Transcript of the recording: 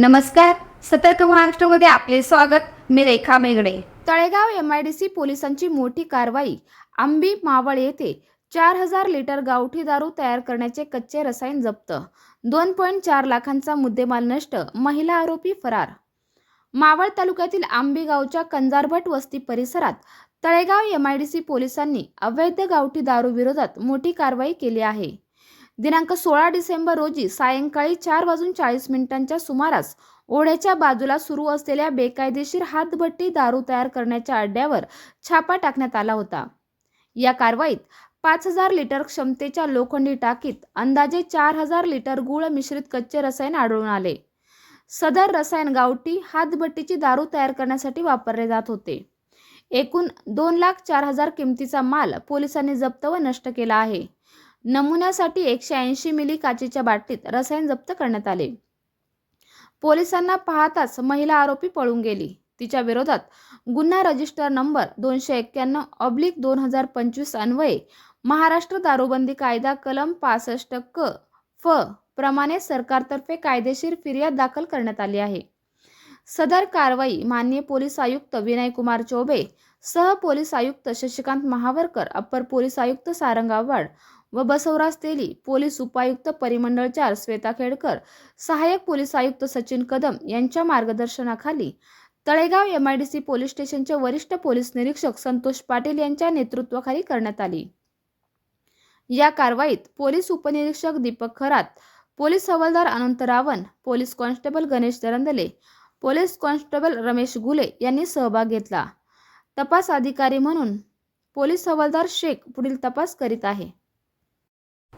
नमस्कार. सतर्क महाराष्ट्रामध्ये आपले स्वागत. मी Rekha Megade Talegaon M I D C पोलिसांची मोठी कारवाई. आंबी मावळ येथे चार हजार लिटर गावठी दारू तयार करण्याचे कच्चे रसायन जप्त. दोन पॉईंट चार लाखांचा मुद्देमाल नष्ट. महिला आरोपी फरार. मावळ तालुक्यातील आंबी गावच्या कंजारभट वस्ती परिसरात Talegaon M I D C पोलिसांनी अवैध गावठी दारू विरोधात मोठी कारवाई केली आहे. दिनांक सोळा डिसेंबर रोजी सायंकाळी चार वाजून चाळीस मिनिटांच्या सुमारास ओढ्याच्या बाजूला सुरू असलेल्या बेकायदेशीर हातभट्टी दारू तयार करण्याच्या अड्ड्यावर छापा टाकण्यात आला होता. या कारवाईत पाच हजार लिटर क्षमतेच्या लोखंडी टाकीत अंदाजे चार हजार लिटर गुळ मिश्रित कच्चे रसायन आढळून आले. सदर रसायन गावठी हातभट्टीची दारू तयार करण्यासाठी वापरले जात होते. एकूण दोन लाख चार हजार किमतीचा माल पोलिसांनी जप्त व नष्ट केला आहे. नमुन्यासाठी एकशे ऐंशी मिली काचेच्या बाटलीत रसायन जप्त करण्यात आले. पोलिसांना पाहताच महिला आरोपी पळून गेली. तिच्या विरोधात गुन्हा रजिस्टर नंबर दोनशे एक्क्याण्णव ऑब्लिक दोन हजार पंचवीस अन्वये महाराष्ट्र दारूबंदी कायदा कलम पासष्ट क फ प्रमाणे सरकारतर्फे कायदेशीर फिर्याद दाखल करण्यात आली आहे. सदर कारवाई मान्य पोलीस आयुक्त विनयकुमार चौबे सह पोलीस आयुक्त शशिकांत महावरकर अप्पर पोलीस आयुक्त सारंग आव्हाड व बसवराज तेली पोलीस उपायुक्त परिमंडळ चार श्वेता खेडकर सहाय्यक पोलीस आयुक्त सचिन कदम यांच्या मार्गदर्शनाखाली Talegaon M I D C police स्टेशनचे वरिष्ठ पोलीस निरीक्षक संतोष पाटील यांच्या नेतृत्वाखाली करण्यात आली. या कारवाईत पोलीस उपनिरीक्षक दीपक खरात पोलीस हवालदार Anant Ravan police constable Ganesh Darandale police constable Ramesh Gule यांनी सहभाग घेतला. तपास अधिकारी म्हणून पोलीस हवालदार शेख पुढील तपास करीत आहे.